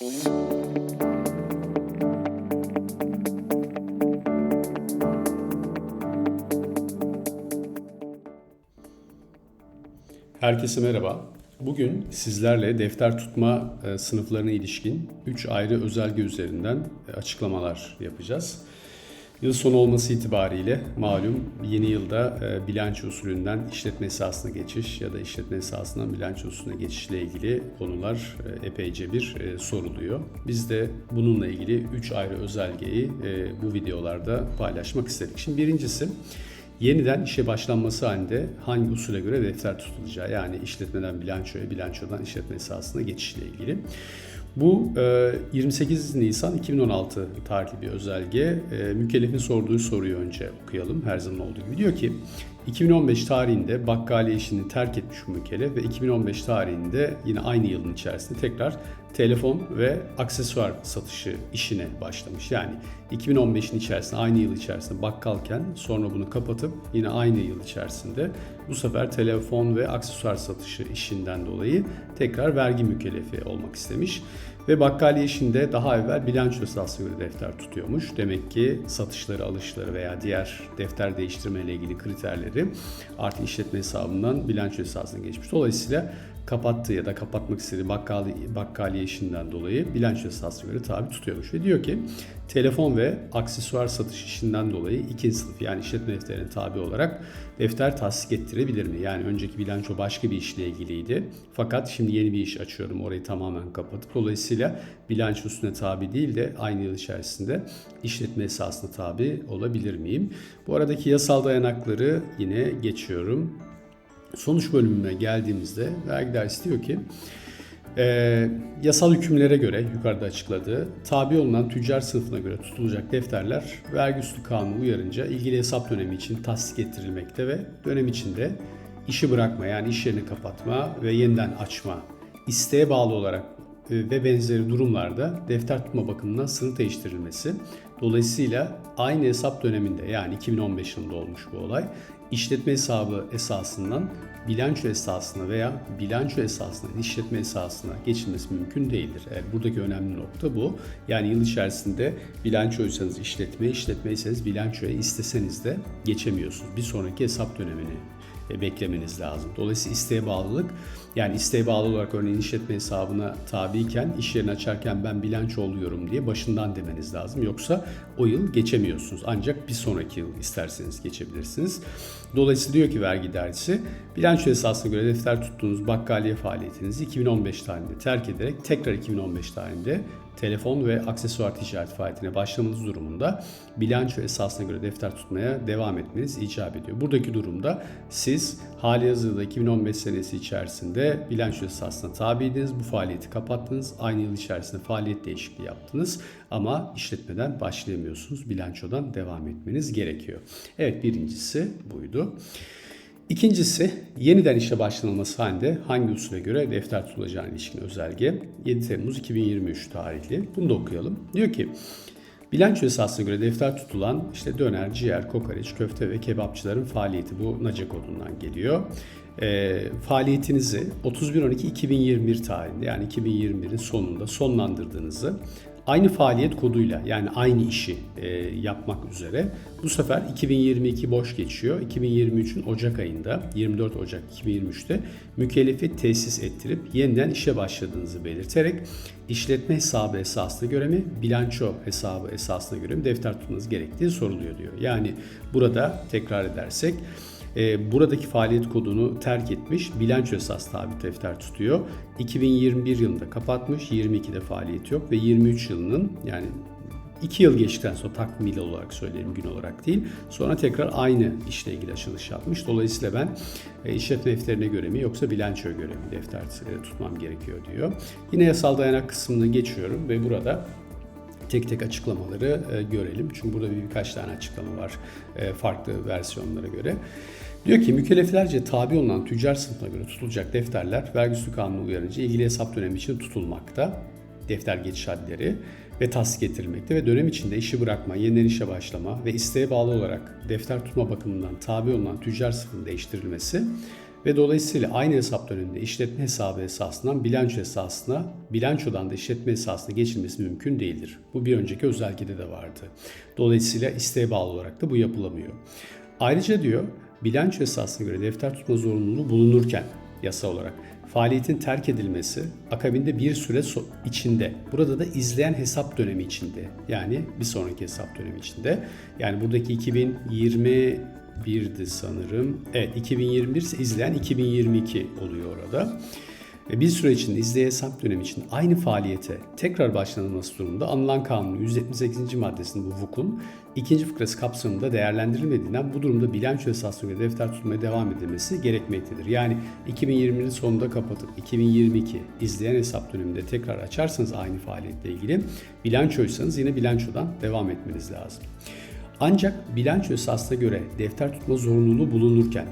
Herkese merhaba. Bugün sizlerle defter tutma e, sınıflarına ilişkin 3 ayrı özelge üzerinden e, açıklamalar yapacağız. Yıl sonu olması itibariyle malum yeni yılda e, bilanço usulünden işletme esasına geçiş ya da işletme esasından bilanço usulüne geçişle ilgili konular e, epeyce bir e, soruluyor. Biz de bununla ilgili 3 ayrı özelgeyi bu videolarda paylaşmak istedik. Şimdi birincisi Yeniden işe başlanması halinde hangi usule göre defter tutulacağı yani işletmeden bilançoya, bilançodan işletme esasına geçişle ilgili. Bu 28 e, Nisan 2016 tarihli bir özelge. E, mükellefin sorduğu soruyu önce okuyalım her zaman olduğu gibi. Diyor ki 2015 tarihinde bakkaliye işini terk etmiş bu mükellef ve 2015 tarihinde yine aynı yılın içerisinde tekrar telefon ve aksesuar satışı işine başlamış. Yani 2015'in içerisinde aynı yıl içerisinde bakkalken sonra bunu kapatıp yine aynı yıl içerisinde bu sefer telefon ve aksesuar satışı işinden dolayı tekrar vergi mükellefi olmak istemiş. Ve bakkaliye işinde daha evvel bilanço esasına göre defter tutuyormuş. Demek ki satışları, alışları veya diğer defter değiştirme ile ilgili kriterleri artık işletme hesabından bilanço esasına geçmiş. Dolayısıyla kapattığı ya da kapatmak istediği bakkali, bakkaliye işinden dolayı bilanço esasına göre tabi tutuyormuş. Ve diyor ki telefon ve aksesuar satış işinden dolayı ikinci sınıf yani işletme defterine tabi olarak defter tasdik ettirebilir mi? Yani önceki bilanço başka bir işle ilgiliydi. Fakat şimdi yeni bir iş açıyorum orayı tamamen kapatıp dolayısıyla bilanço üstüne tabi değil de aynı yıl içerisinde işletme esasına tabi olabilir miyim? Bu aradaki yasal dayanakları yine geçiyorum. Sonuç bölümüne geldiğimizde vergiler istiyor ki e, yasal hükümlere göre yukarıda açıkladığı tabi olunan tüccar sınıfına göre tutulacak defterler vergi üstü kanunu uyarınca ilgili hesap dönemi için tasdik ettirilmekte ve dönem içinde işi bırakma yani iş yerini kapatma ve yeniden açma isteğe bağlı olarak ve benzeri durumlarda defter tutma bakımından sınıf değiştirilmesi. Dolayısıyla aynı hesap döneminde yani 2015 yılında olmuş bu olay işletme hesabı esasından bilanço esasına veya bilanço esasına işletme esasına geçilmesi mümkün değildir. Evet, buradaki önemli nokta bu. Yani yıl içerisinde bilançoysanız işletme, işletmeyseniz bilançoya isteseniz de geçemiyorsunuz. Bir sonraki hesap dönemini e, beklemeniz lazım. Dolayısıyla isteğe bağlılık yani isteğe bağlı olarak örneğin işletme hesabına tabiyken iş yerini açarken ben bilanço oluyorum diye başından demeniz lazım. Yoksa o yıl geçemiyorsunuz. Ancak bir sonraki yıl isterseniz geçebilirsiniz. Dolayısıyla diyor ki vergi idaresi bilanço esasına göre defter tuttuğunuz bakkaliye faaliyetinizi 2015 tarihinde terk ederek tekrar 2015 tarihinde telefon ve aksesuar ticaret faaliyetine başlamanız durumunda bilanço esasına göre defter tutmaya devam etmeniz icap ediyor. Buradaki durumda siz hali hazırda 2015 senesi içerisinde bilanço esasına tabiydiniz. Bu faaliyeti kapattınız. Aynı yıl içerisinde faaliyet değişikliği yaptınız. Ama işletmeden başlayamıyorsunuz. Bilançodan devam etmeniz gerekiyor. Evet birincisi buydu. İkincisi yeniden işe başlanılması halinde hangi usule göre defter tutulacağına ilişkin özelge 7 Temmuz 2023 tarihli. Bunu da okuyalım. Diyor ki Bilanço esasına göre defter tutulan işte döner, ciğer, kokoreç, köfte ve kebapçıların faaliyeti bu NACE kodundan geliyor. E, faaliyetinizi 31.12.2021 tarihinde yani 2021'in sonunda sonlandırdığınızı aynı faaliyet koduyla yani aynı işi e, yapmak üzere bu sefer 2022 boş geçiyor. 2023'ün Ocak ayında 24 Ocak 2023'te mükellefi tesis ettirip yeniden işe başladığınızı belirterek işletme hesabı esasına göre mi bilanço hesabı esasına göre mi defter tutmanız gerektiği soruluyor diyor. Yani burada tekrar edersek e, buradaki faaliyet kodunu terk etmiş, bilanço esas tabi defter tutuyor. 2021 yılında kapatmış, 22'de faaliyet yok ve 23 yılının yani 2 yıl geçtikten sonra takvimli olarak söyleyelim gün olarak değil. Sonra tekrar aynı işle ilgili açılış yapmış. Dolayısıyla ben e, işletme defterine göre mi yoksa bilançoya göre mi defter e, tutmam gerekiyor diyor. Yine yasal dayanak kısmını geçiyorum ve burada tek tek açıklamaları e, görelim. Çünkü burada bir, birkaç tane açıklama var e, farklı versiyonlara göre. Diyor ki mükelleflerce tabi olunan tüccar sınıfına göre tutulacak defterler vergi üstü kanunu uyarınca ilgili hesap dönemi için tutulmakta. Defter geçiş hadleri ve tasdik getirilmekte ve dönem içinde işi bırakma, yeniden işe başlama ve isteğe bağlı olarak defter tutma bakımından tabi olunan tüccar sınıfının değiştirilmesi Ve dolayısıyla aynı hesap döneminde işletme hesabı esasından bilanço esasına, bilançodan da işletme esasına geçilmesi mümkün değildir. Bu bir önceki özelgede de vardı. Dolayısıyla isteğe bağlı olarak da bu yapılamıyor. Ayrıca diyor bilanço esasına göre defter tutma zorunluluğu bulunurken yasa olarak faaliyetin terk edilmesi akabinde bir süre içinde burada da izleyen hesap dönemi içinde yani bir sonraki hesap dönemi içinde yani buradaki 2021'di sanırım evet 2021 ise izleyen 2022 oluyor orada. Ve bir süre içinde izleyen hesap dönemi için aynı faaliyete tekrar başlanılması durumunda anılan kanunun 178. maddesinde bu VUK'un ikinci fıkrası kapsamında değerlendirilmediğinden bu durumda bilanço esasına göre defter tutmaya devam edilmesi gerekmektedir. Yani 2020'nin sonunda kapatıp 2022 izleyen hesap döneminde tekrar açarsanız aynı faaliyetle ilgili bilançoysanız yine bilançodan devam etmeniz lazım. Ancak bilanço esasına göre defter tutma zorunluluğu bulunurken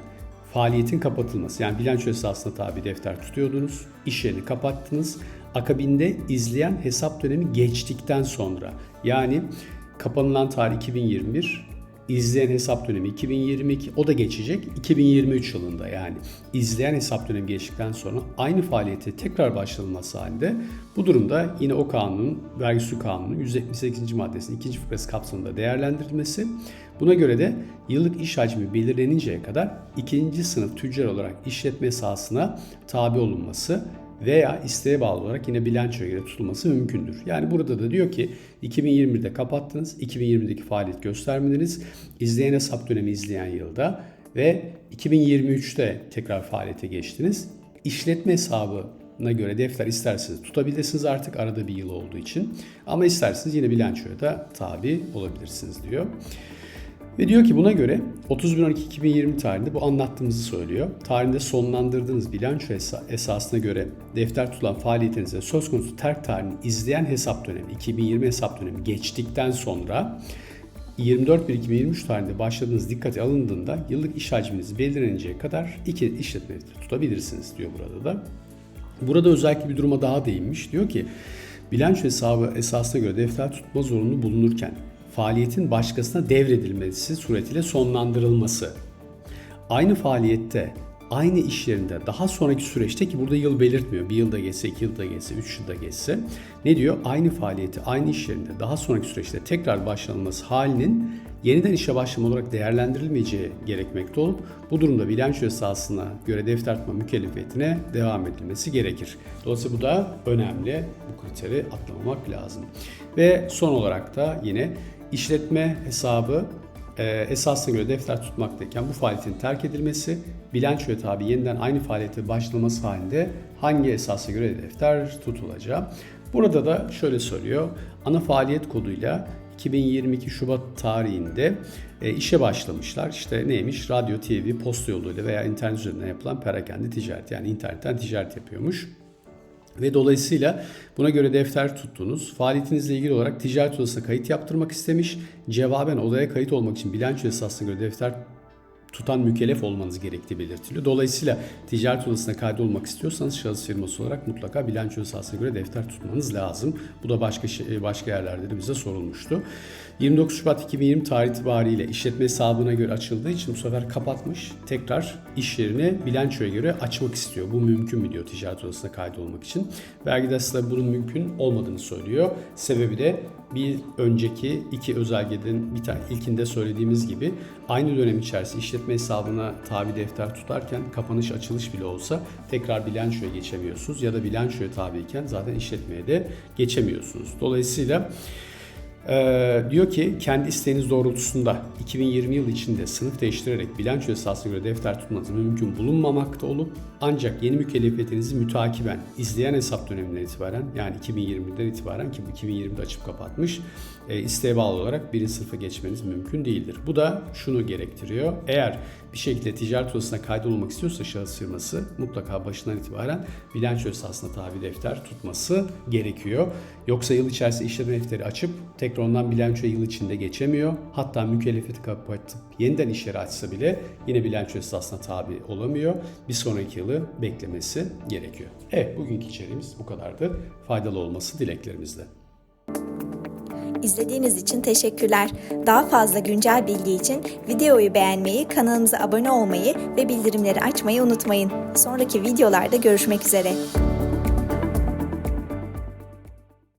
faaliyetin kapatılması yani bilanço esasına tabi defter tutuyordunuz, iş yerini kapattınız. Akabinde izleyen hesap dönemi geçtikten sonra yani kapanılan tarih 2021, izleyen hesap dönemi 2022 o da geçecek 2023 yılında yani izleyen hesap dönemi geçtikten sonra aynı faaliyete tekrar başlanılması halinde bu durumda yine o kanunun vergi su kanunun 178. maddesinin ikinci fıkrası kapsamında değerlendirilmesi buna göre de yıllık iş hacmi belirleninceye kadar ikinci sınıf tüccar olarak işletme sahasına tabi olunması veya isteğe bağlı olarak yine bilançoya göre tutulması mümkündür. Yani burada da diyor ki 2020'de kapattınız, 2020'deki faaliyet göstermediniz, izleyen hesap dönemi izleyen yılda ve 2023'te tekrar faaliyete geçtiniz. İşletme hesabına göre defter isterseniz tutabilirsiniz artık arada bir yıl olduğu için. Ama isterseniz yine bilançoya da tabi olabilirsiniz diyor. Ve diyor ki buna göre 31.12.2020 tarihinde bu anlattığımızı söylüyor. Tarihinde sonlandırdığınız bilanço esasına göre defter tutulan faaliyetinize söz konusu terk tarihini izleyen hesap dönemi, 2020 hesap dönemi geçtikten sonra 24.1.2023 tarihinde başladığınız dikkate alındığında yıllık iş hacminiz belirleninceye kadar iki işletme tutabilirsiniz diyor burada da. Burada özellikle bir duruma daha değinmiş. Diyor ki bilanço hesabı esasına göre defter tutma zorunlu bulunurken faaliyetin başkasına devredilmesi suretiyle sonlandırılması. Aynı faaliyette aynı iş yerinde daha sonraki süreçte ki burada yıl belirtmiyor. Bir yılda geçse, iki yılda geçse, üç yılda geçse. Ne diyor? Aynı faaliyeti aynı iş yerinde daha sonraki süreçte tekrar başlanması halinin yeniden işe başlama olarak değerlendirilmeyeceği gerekmekte olup bu durumda bilanço esasına göre defter tutma mükellefiyetine devam edilmesi gerekir. Dolayısıyla bu da önemli. Bu kriteri atlamamak lazım. Ve son olarak da yine işletme hesabı e, esasına göre defter tutmaktayken bu faaliyetin terk edilmesi, bilançoya tabi yeniden aynı faaliyete başlaması halinde hangi esasa göre defter tutulacağı. Burada da şöyle söylüyor. Ana faaliyet koduyla 2022 Şubat tarihinde e, işe başlamışlar. İşte neymiş? Radyo, TV, posta yoluyla veya internet üzerinden yapılan perakende ticaret. Yani internetten ticaret yapıyormuş. Ve dolayısıyla buna göre defter tuttunuz. Faaliyetinizle ilgili olarak ticaret odasına kayıt yaptırmak istemiş. Cevaben odaya kayıt olmak için bilanço esasına göre defter tutan mükellef olmanız gerektiği belirtiliyor. Dolayısıyla ticaret odasına kaydolmak istiyorsanız şahıs firması olarak mutlaka bilanço esasına göre defter tutmanız lazım. Bu da başka şey, başka yerlerde de bize sorulmuştu. 29 Şubat 2020 tarih itibariyle işletme hesabına göre açıldığı için bu sefer kapatmış. Tekrar iş yerini bilançoya göre açmak istiyor. Bu mümkün mü diyor ticaret odasına kaydolmak için. Vergi dairesi bunun mümkün olmadığını söylüyor. Sebebi de bir önceki iki özelgeden bir tane ilkinde söylediğimiz gibi aynı dönem içerisinde işletme hesabına tabi defter tutarken kapanış açılış bile olsa tekrar bilançoya geçemiyorsunuz ya da bilançoya tabiyken zaten işletmeye de geçemiyorsunuz. Dolayısıyla ee, diyor ki kendi isteğiniz doğrultusunda 2020 yıl içinde sınıf değiştirerek bilanço esasına göre defter tutmanız mümkün bulunmamakta olup ancak yeni mükellefiyetinizi mütakiben izleyen hesap döneminden itibaren yani 2020'den itibaren ki bu 2020'de açıp kapatmış e, isteğe bağlı olarak birinci sınıfa geçmeniz mümkün değildir. Bu da şunu gerektiriyor. Eğer bir şekilde ticaret odasına kaydolmak istiyorsa şahıs firması mutlaka başından itibaren bilanço esasına tabi defter tutması gerekiyor. Yoksa yıl içerisinde işletme defteri açıp tekrar ondan bilanço yıl içinde geçemiyor. Hatta mükellefiyeti kapatıp yeniden iş yeri açsa bile yine bilanço esasına tabi olamıyor. Bir sonraki yılı beklemesi gerekiyor. Evet bugünkü içeriğimiz bu kadardı. Faydalı olması dileklerimizle. İzlediğiniz için teşekkürler. Daha fazla güncel bilgi için videoyu beğenmeyi, kanalımıza abone olmayı ve bildirimleri açmayı unutmayın. Sonraki videolarda görüşmek üzere.